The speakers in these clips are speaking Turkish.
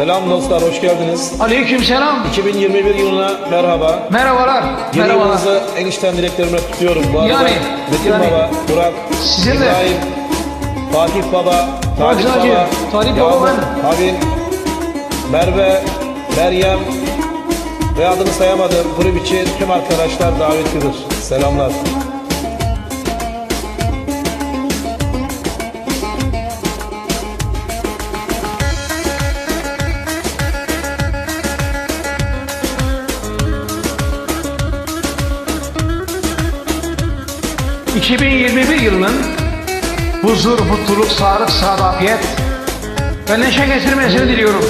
Selam dostlar, hoş geldiniz. Aleyküm selam. 2021 yılına merhaba. Merhabalar. Yeni Merhabalar. yılınızı en içten dileklerimle tutuyorum. Bu arada Yani, Metin yani. Baba, Burak, Sizin de. İbrahim, Fatih Baba, Talip Hacı, Baba, Talip Baba ben. Havin, Merve, Meryem ve adını sayamadığım grup için tüm arkadaşlar davetlidir. Selamlar. 2021 yılının huzur, mutluluk, sağlık, saadafiyet ve neşe getirmesini diliyorum.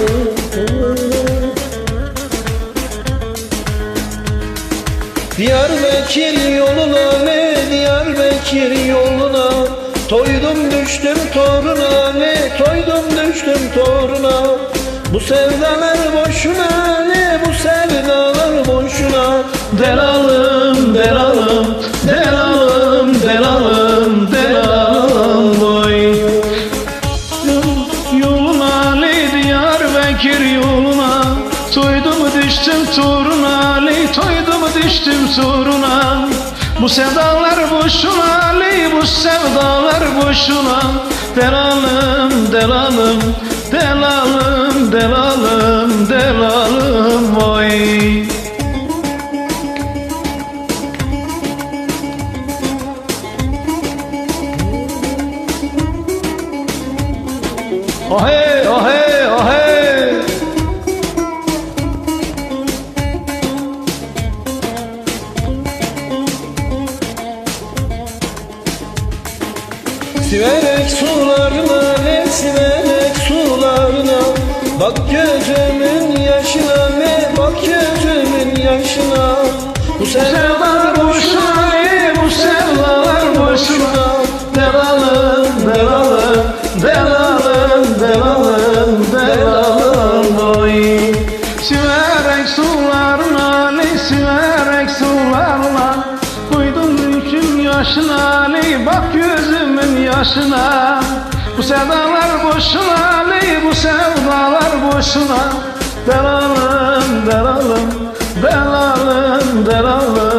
Diyarbakır yoluna ne Diyarbakır yoluna? Toydum düştüm toruna ne Toydum düştüm toruna? Bu sevdalar boşuna ne Bu sevdalar boşuna? Delalım, delalım, yoluna Toydum düştüm toruna Ali? Toydum düştüm toruna Bu sevdalar boşuna Ali. Bu sevdalar boşuna. Delalım, delalım, delalım, delalım, delalım oy. Ohe, ohe, ohe. Siverek sularına ne yaşına. Bu sevdalar boşuna, Ali, bu sevdalar boşuna. Delalım, delalım, delalım, delalım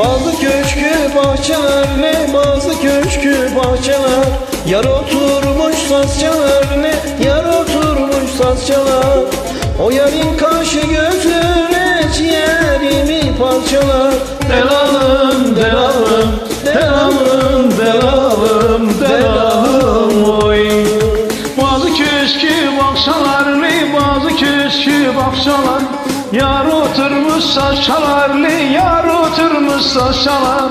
Bazı köşkü bahçeler ne bazı köşkü bahçeler? Yar oturmuş sazçalar ne yar oturmuş sazçalar O yarın kaşı li, yar oturmuş saçalar.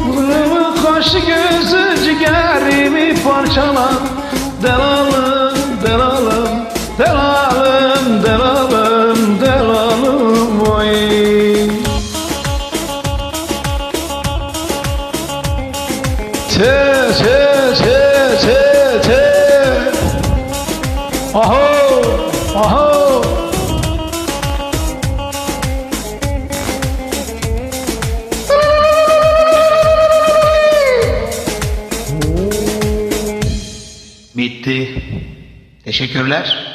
Burnumı kaşı gözü ciğerimi parçalar. Delalım, delalım, delalım, delalım, delalım oy. Te te te te te Aho aho Teşekkürler.